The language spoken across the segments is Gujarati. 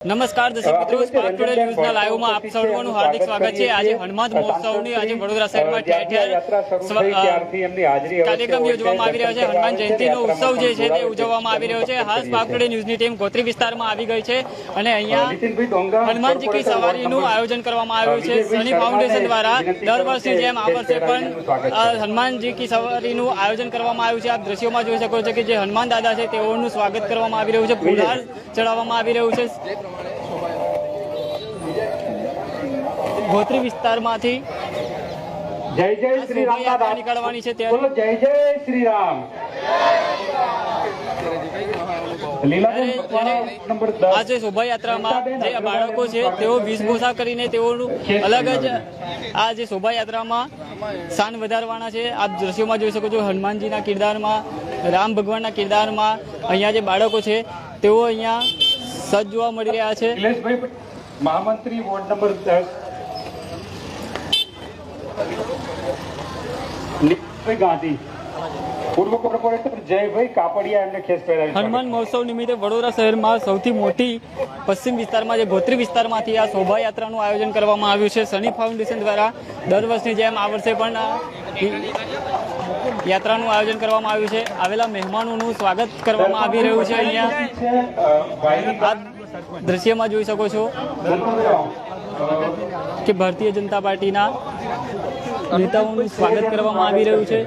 નમસ્કાર દર્શક મિત્રો સ્પાર્ક ટુડે ન્યૂઝના લાઈવમાં આપ સૌનું હાર્દિક સ્વાગત છે. આજે હનુમાન મહોત્સવની આજે વડોદરા શહેરમાં ઠેર ઠેર કાર્યક્રમ યોજવામાં આવી રહ્યો છે. હનુમાન જયંતિનો ઉત્સવ જે છે તે ઉજવવામાં આવી રહ્યો છે. હાલ સ્પાર્ક ટુડે ન્યૂઝની ટીમ ગોત્રી વિસ્તારમાં આવી ગઈ છે અને અહીંયા હનુમાનજી કી સવારીનું આયોજન કરવામાં આવ્યું છે. સની ફાઉન્ડેશન દ્વારા દર વર્ષની જેમ આ વર્ષે પણ હનુમાનજી કી સવારીનું આયોજન કરવામાં આવ્યું છે. આપ દ્રશ્યોમાં જોઈ શકો છો કે જે હનુમાન દાદા છે તેઓનું સ્વાગત કરવામાં આવી રહ્યું છે. ફુલહાર ચડાવવામાં આવી રહ્યું છે ગોત્રી વિસ્તારમાંથી જય જય શ્રી રામ નીકળવાની છે ત્યારે. જય જય શ્રી રામ. આ જે શોભાયાત્રામાં જે બાળકો છે તેઓ વેશભૂષા કરીને તેઓનું અલગ જ આ જે શોભાયાત્રામાં શાન વધારવાના છે. આપ દ્રશ્યોમાં જોઈ શકો છો હનુમાનજીના કિરદારમાં રામ ભગવાનના કિરદારમાં અહીંયા જે બાળકો છે તેઓ અહીંયા સજ્જ જોવા મળી રહ્યા છે. નિલેશભાઈ મહામંત્રી વોર્ડ નંબર દસ. ગાંધી. પૂર્વ કોર્પોરેટર જયભાઈ કાપડિયા એમને ખેસ પહેરાવી હનુમાન મહોત્સવ નિમિત્તે વડોદરા શહેરમાં સૌથી મોટી પશ્ચિમ વિસ્તારમાં જે ગોત્રી વિસ્તારમાંથી આ શોભાયાત્રાનું આયોજન કરવામાં આવ્યું છે. સની ફાઉન્ડેશન દ્વારા દર વર્ષની જેમ આ વર્ષે પણ યાત્રાનું આયોજન કરવામાં આવ્યું છે. આવેલા મહેમાનોનું સ્વાગત કરવામાં આવી રહ્યું છે અહીંયા. દ્રશ્યમાં જોઈ શકો છો કે ભારતીય જનતા પાર્ટીના નેતાઓનું સ્વાગત કરવામાં આવી રહ્યું છે.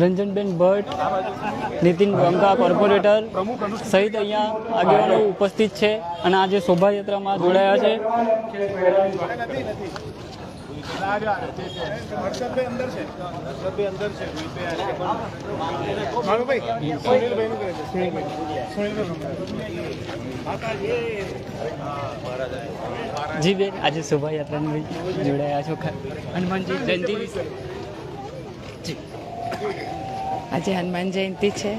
રંજનબેન ભટ્ટ, નીતિન ગંગા કોર્પોરેટર સહિત અહીંયા આગેવાનો ઉપસ્થિત છે અને આજે શોભાયાત્રામાં જોડાયા છે. જી બેન, આજે શોભાયાત્રામાં જોડાયા છો? હનુમાનજી જયંતિ. વિશે આજે હનુમાન જયંતિ છે.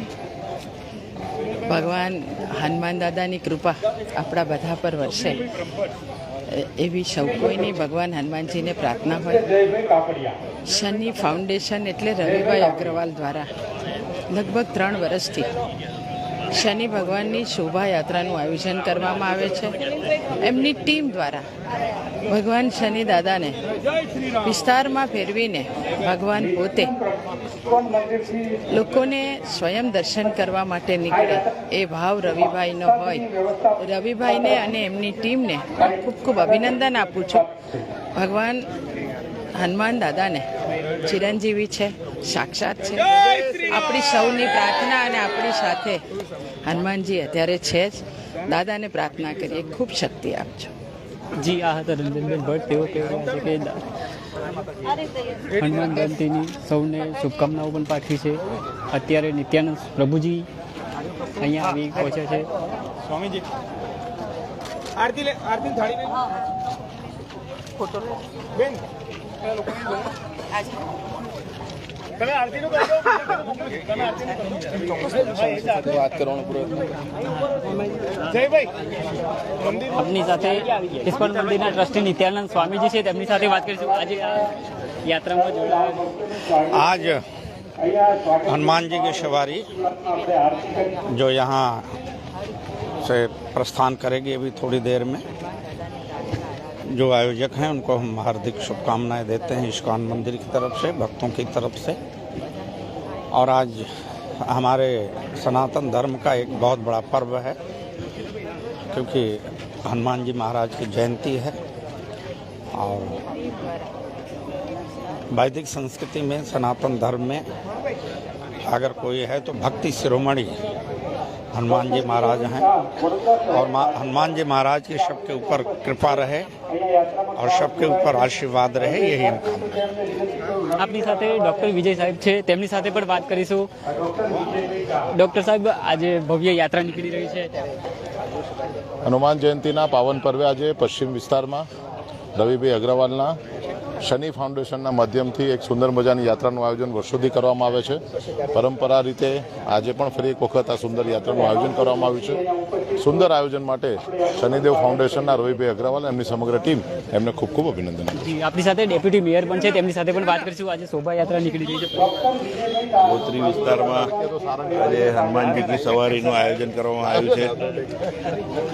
ભગવાન હનુમાન દાદાની કૃપા આપણા બધા પર વરસે. એ- એવી સૌ કોઈની ભગવાન હનુમાનજીને પ્રાર્થના હોય. શનિ ફાઉન્ડેશન એટલે રવિભાઈ અગ્રવાલ દ્વારા લગભગ ત્રણ વર્ષથી. શનિ ભગવાનની શોભાયાત્રાનું આયોજન કરવામાં આવે છે. એમની ટીમ દ્વારા ભગવાન શનિ દાદાને વિસ્તારમાં ફેરવીને ભગવાન પોતે લોકોને સ્વયં દર્શન કરવા માટે નીકળે એ ભાવ રવિભાઈનો હોય. રવિભાઈને અને એમની ટીમને ખૂબ ખૂબ અભિનંદન આપું છું. ભગવાન હનુમાન દાદાને ચિરંજીવી છે. સાક્ષાત છે. આપણી સૌની પ્રાર્થના અને આપણી સાથે હનુમાનજી અત્યારે છે જ. દાદાને પ્રાર્થના કરીએ. ખૂબ શક્તિ આપજો જી આ હતા રંજનબેન ભટ્ટ. તેઓ કહી રહ્યા છે કે હનુમાન જયંતિની સૌને શુભકામનાઓ પણ પાઠવી છે. અત્યારે નિત્યાનંદ પ્રભુજી અહીંયા આવી પહોંચ્યા છે. સ્વામીજી આરતી લે આરતી થાળી લે. ફોટો બેન પેલા વાત કરવાનો પૂરો જયભાઈ મંદિર આપની સાથે ઇસ્કોન મંદિરના ટ્રસ્ટી નિત્યાનંદ સ્વામીજી છે તેમની સાથે વાત કરીશું આજે આ યાત્રામાં જોડાયા आज हनुमान जी की सवारी जो यहाँ से प्रस्थान करेगी अभी थोड़ी देर में जो आयोजक हैं, उनको हम हार्दिक शुभकामनाएँ देते हैं इस्कॉन मंदिर की तरफ़ से, भक्तों की तरफ़ से। और आज हमारे सनातन धर्म का एक बहुत बड़ा पर्व है, क्योंकि हनुमान जी महाराज की जयंती है। और वैदिक संस्कृति में, सनातन धर्म में अगर कोई है तो भक्ति शिरोमणि हनुमान जी महाराज हैं और मा- हनुमान जी महाराज की सबके ऊपर कृपा रहे और सबके ऊपर आशीर्वाद रहे यही हम कामना આપની સાથે ડોક્ટર વિજય સાહેબ છે તેમની સાથે પણ વાત કરીશું ડોક્ટર સાહેબ આજે ભવ્ય યાત્રા નીકળી રહી છે હનુમાન જયંતિના પાવન પર્વે આજે પશ્ચિમ વિસ્તારમાં રવિભાઈ અગ્રવાલના શનિ ફાઉન્ડેશનના માધ્યમથી એક સુંદર મજાની યાત્રાનું આયોજન વર્ષોથી કરવામાં આવે છે. પરંપરા રીતે આજે પણ ફરી એક વખત આ સુંદર યાત્રાનું આયોજન કરવામાં આવ્યું છે. સુંદર આયોજન માટે શનિદેવ ફાઉન્ડેશનના રવિભાઈ અગ્રવાલ એમની સમગ્ર ટીમ એમને ખૂબ ખૂબ અભિનંદન આપની આપણી સાથે ડેપ્યુટી મેયર પણ છે તેમની સાથે પણ વાત કરીશું. આજે શોભાયાત્રા નીકળી ગઈ છે. ગોત્રી વિસ્તારમાં આજે હનુમાનજીની સવારીનું આયોજન કરવામાં આવ્યું છે.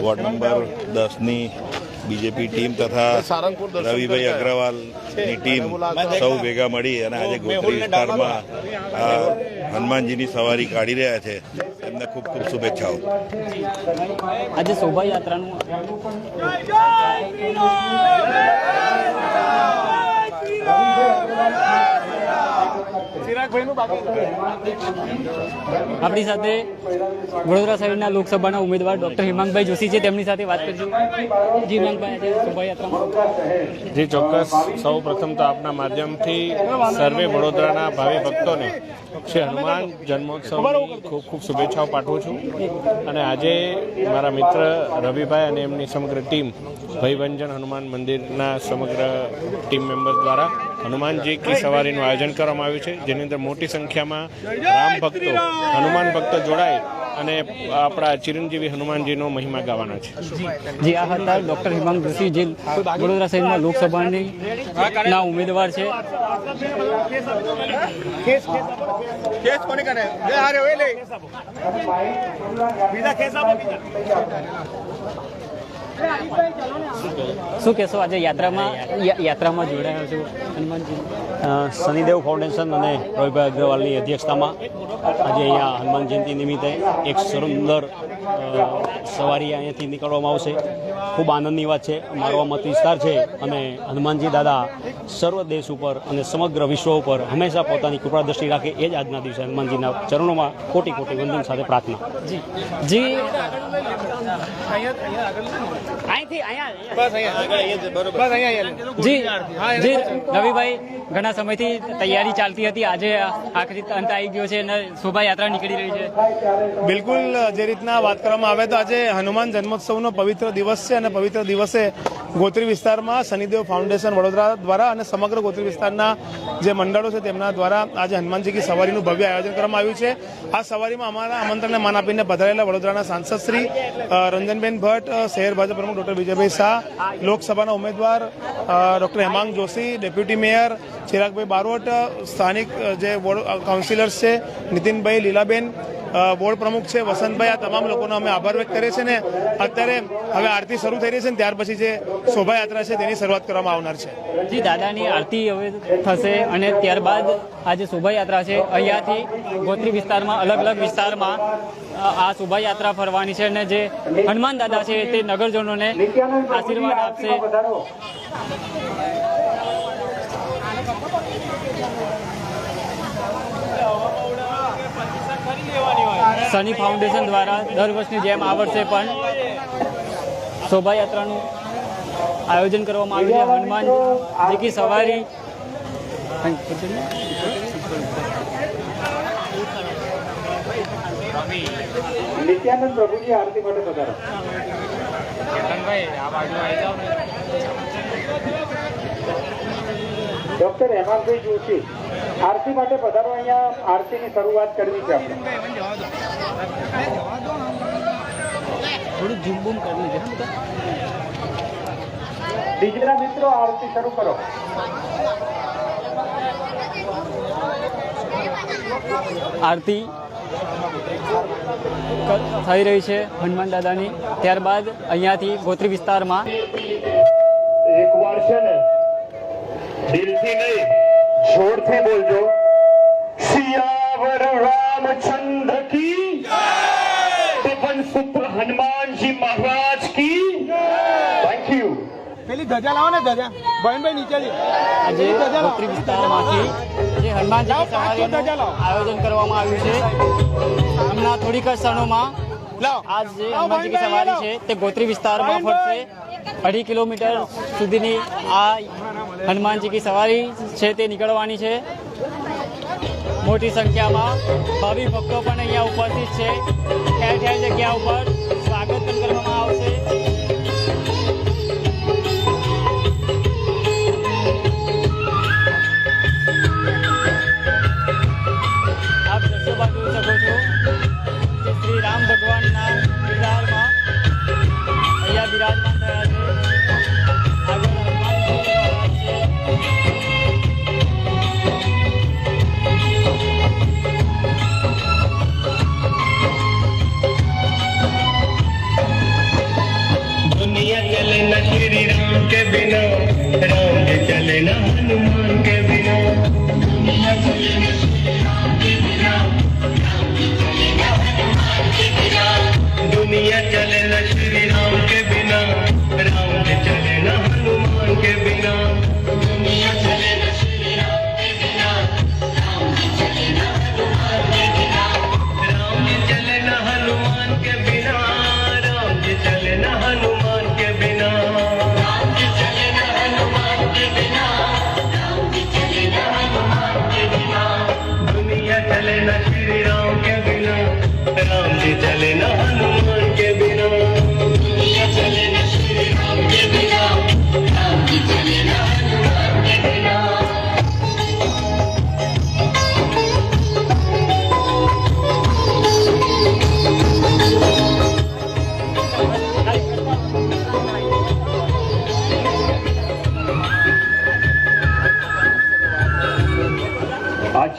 વોર્ડ નંબર દસની બીજેપી ટીમ તથા રવિભાઈ અગ્રવાલની ટીમ સૌ ભેગા મળી અને આજે ગોત્રી વિસ્તારમાં આ હનુમાનજીની સવારી કાઢી રહ્યા છે. એમને ખૂબ ખૂબ શુભેચ્છાઓ. આજે શોભાયાત્રાનું આપણી સાથે વડોદરા શહેરના લોકસભાના ઉમેદવાર ડોક્ટર હિમાંકભાઈ જોશી છે. તેમની સાથે વાત કરીશું જી હિમાંકભાઈ જી ચોક્કસ. સૌ પ્રથમ તો આપના માધ્યમથી સર્વે વડોદરાના ભાવિ ભક્તોને શ્રી હનુમાન જન્મોત્સવની ખૂબ ખૂબ શુભેચ્છાઓ પાઠવું છું. અને આજે મારા મિત્ર રવિભાઈ અને એમની સમગ્ર ટીમ ભયભંજન હનુમાન મંદિરના સમગ્ર ટીમ મેમ્બર્સ દ્વારા હનુમાનજી કી સવારીનું આયોજન કરવામાં આવ્યું છે જેની અંદર મોટી સંખ્યામાં રામ ભક્તો, હનુમાન ભક્તો જોડાય અને આપણા ચિરંજીવી હનુમાનજીનો મહિમા ગાવાના છે. જી, આ હતા ડોક્ટર હિમાંગ જોશી જે વડોદરા શહેરના લોકસભાની ના ઉમેદવાર છે. શું કહેશો? આજે યાત્રામાં યાત્રામાં જોડાયો છું હનુમાનજી. શનિદેવ ફાઉન્ડેશન અને રોહિભાઈ અગ્રવાલની અધ્યક્ષતામાં આજે અહીંયા હનુમાન જયંતિ નિમિત્તે એક સુંદર સવારી અહીંયાથી નીકળવામાં આવશે. ખૂબ આનંદની વાત છે મારો આ મત વિસ્તાર છે અને હનુમાનજી દાદા સર્વ દેશ ઉપર અને સમગ્ર વિશ્વ ઉપર હંમેશા પોતાની કૃપા દ્રષ્ટિ રાખે એ જ આજના દિવસે હનુમાનજીના ચરણોમાં કોટી કોટી વંદન સાથે પ્રાર્થના. જી. જી. જી જી. રવિભાઈ ઘણા સમયથી તૈયારી ચાલતી હતી. આજે આખરી અંત આવી ગયો છે અને શોભાયાત્રા નીકળી રહી છે. બિલકુલ જે રીતના વાત કરવામાં આવે તો આજે હનુમાન જન્મોત્સવનો પવિત્ર દિવસ છે અને પવિત્ર દિવસે ગોત્રી વિસ્તારમાં શનિદેવ ફાઉન્ડેશન વડોદરા દ્વારા અને સમગ્ર ગોત્રી વિસ્તારના જે મંડળો છે તેમના દ્વારા આજે હનુમાનજી કી સવારીનું ભવ્ય આયોજન કરવામાં આવ્યું છે. આ સવારીમાં અમારા આમંત્રણને માન આપીને પધારેલા વડોદરાના સાંસદ શ્રી રંજનબેન ભટ્ટ શહેર ભાજપ પ્રમુખ ડોક્ટર વિજયભાઈ શાહ, લોકસભાના ઉમેદવાર doctor Hemang Joshi, deputy mayor Chiragbhai Barot, સ્થાનિક જે કાઉન્સિલર્સ છે, નીતિનભાઈ લીલાબેન બોર્ડ પ્રમુખ છે વસંતભાઈ, આ તમામ લોકોનો અમે આભાર વ્યક્ત કરીએ છીએ ને અત્યારે હવે આરતી શરૂ થઈ રહી છે ને ત્યાર પછી જે શોભાયાત્રા છે તેની શરૂઆત કરવામાં આવનાર છે. જી, દાદાની આરતી હવે થશે અને ત્યારબાદ આ જે શોભાયાત્રા છે, અહીંયાથી ગોત્રી વિસ્તારમાં, અલગ અલગ વિસ્તારમાં આ શોભાયાત્રા ફરવાની છે અને જે હનુમાન દાદા છે તે નગરજનોને આશીર્વાદ આપશે. સની ફાઉન્ડેશન દ્વારા દર વર્ષની જેમ આ વર્ષે પણ શોભાયાત્રાનું આયોજન કરવામાં આવ્યું છે. હનુમાન જી સવારી. નિત્યાનંદ પ્રભુજી આરતી માટે પધારો. ડોક્ટર હેમાંતભાઈ જોશી આરતી માટે પધારો. અહીંયા આરતીની શરૂઆત કરવી છે આપણે. થોડું ઝૂમ બૂમ કરવું છે હા મિત્રો આરતી શરૂ કરો. આરતી થઈ રહી છે હનુમાન દાદાની. ત્યારબાદ અહીંયાથી ગોત્રી વિસ્તારમાં એક વાર છે ને દિલથી નહીં જોરથી બોલજો સિયાવર રામચંદ્ર કી પવન સુત્ર હનુમાનજી મહારાજ કી થેન્ક યુ પેલી ધજા લાવો ને ધજા. ભાઈ નીચે આજે વિસ્તારમાંથી જે હનુમાનજી સવારીનું આયોજન કરવામાં આવ્યું છે. હમણાં થોડીક જ ક્ષણોમાં આ જે હનુમાનજી કી સવારી છે તે ગોત્રી વિસ્તારમાં ફરશે. અઢી કિલોમીટર સુધીની આ હનુમાનજી કી સવારી છે તે નીકળવાની છે. મોટી સંખ્યામાં ભાવિ ભક્તો પણ અહીંયા ઉપસ્થિત છે. ઠેર ઠેર જગ્યા ઉપર? ભગવાનના કિરદારમાં અહીંયા બિરાજમાન चले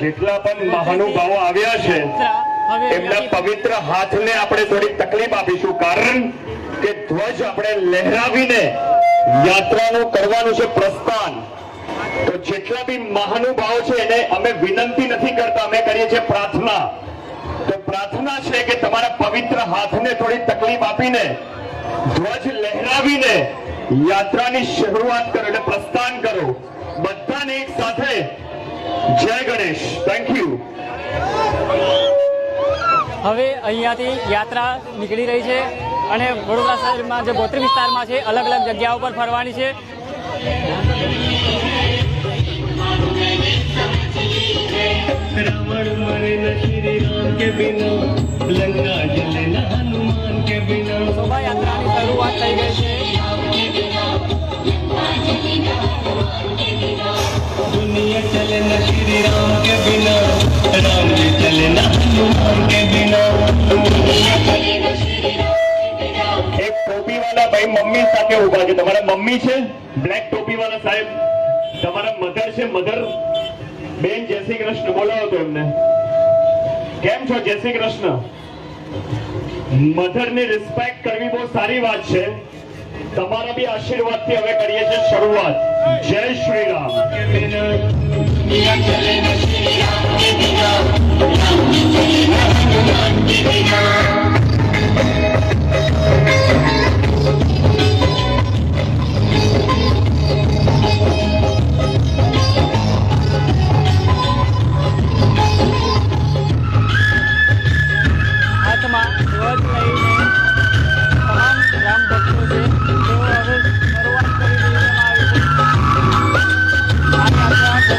જેટલા પણ મહાનુભાવો આવ્યા છે એમના પવિત્ર હાથને આપણે થોડી તકલીફ આપીશું. કારણ કે ધ્વજ આપણે લહેરાવીને યાત્રાનું કરવાનું છે પ્રસ્થાન. તો જેટલા બી મહાનુભાવો છે એને અમે વિનંતી નથી કરતા. અમે કરીએ છીએ પ્રાર્થના. તો પ્રાર્થના છે કે તમારા પવિત્ર હાથને થોડી તકલીફ આપીને ધ્વજ લહેરાવીને યાત્રાની શરૂઆત કરો એટલે પ્રસ્થાન કરો. બધાને એક સાથે હવે અહીંયાથી યાત્રા નીકળી રહી છે અને વડોદરા શહેરમાં જે ગોત્રી વિસ્તારમાં છે અલગ અલગ જગ્યાઓ પર ફરવાની છે. શોભાયાત્રાની શરૂઆત થઈ ગઈ છે. दुनिया चले न श्री राम के बिना राम जी चले न हनुमान के बिना दुनिया चले न श्री राम के बिना એક ટોપી વાળા ભાઈ મમ્મી સાથે ઉભા છે તમારા મમ્મી છે બ્લેક ટોપી વાળા સાહેબ તમારા મધર છે મધર બેન જય શ્રી કૃષ્ણ બોલાવો તો એમને કેમ છો જય શ્રી કૃષ્ણ મધર ની રિસ્પેક્ટ કરવી બહુ સારી વાત છે तमारा भी आशीर्वाद थी हमें करिए शुरुआत जय श्री राम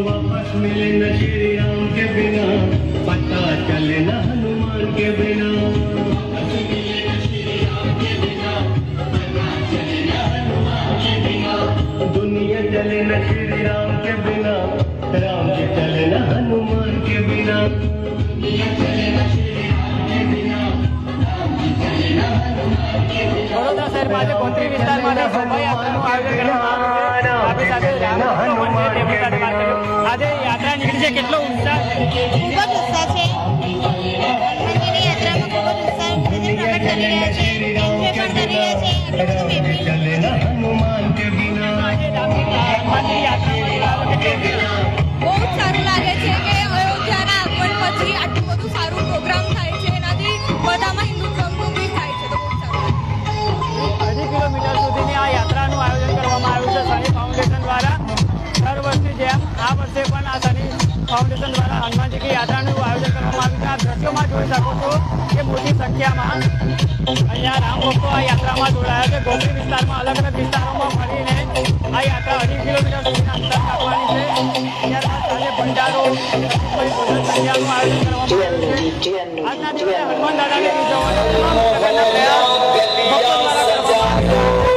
वापस मिले न श्री राम के बिना, पता चले न हनुमान के बिना। दुनिया चले न श्री राम के बिना, राम जी चले न हनुमान के बिना। दुनिया चले ઉત્સાહ છે ફાઉન્ડેશન દ્વારા હનુમાનજી યાત્રાનું આયોજન કરવામાં આવ્યું છે. આ દ્રશ્યોમાં જોઈ શકો છો કે મોટી સંખ્યામાં અહીંયા રામ ભક્તો આ યાત્રામાં જોડાયા છે. ગોપી વિસ્તારમાં, અલગ અલગ વિસ્તારોમાં ફરીને આ યાત્રા અઢી કિલોમીટર સુધીના અંતર કાપવાની છે. ત્યારબાદ સાંજે ભંડારો આયોજન કરવામાં આવ્યું છે. આજના દિવસે હનુમાન દાદાને ઉજવવાનો ભક્તો દ્વારા કરવામાં આવે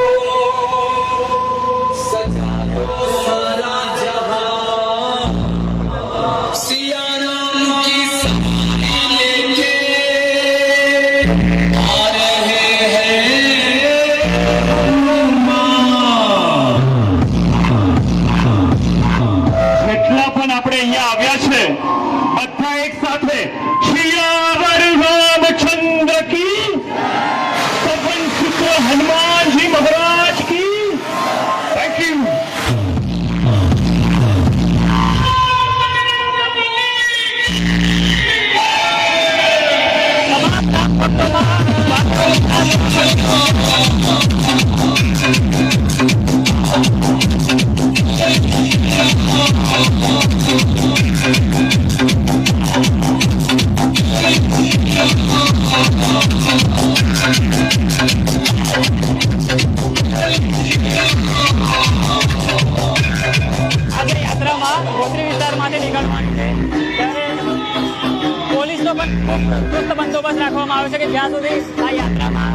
આજે ગોત્રી માટે નીકળવાની છે પોલીસનો ચુસ્ત બંદોબસ્ત રાખવામાં આવે છે કે જ્યાં સુધી આ યાત્રામાં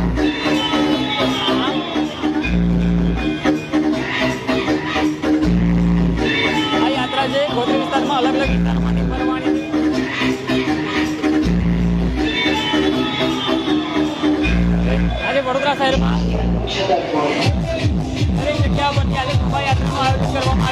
આ યાત્રા છે ગોત્રી વિસ્તારમાં અલગ અલગ આજે વડોદરા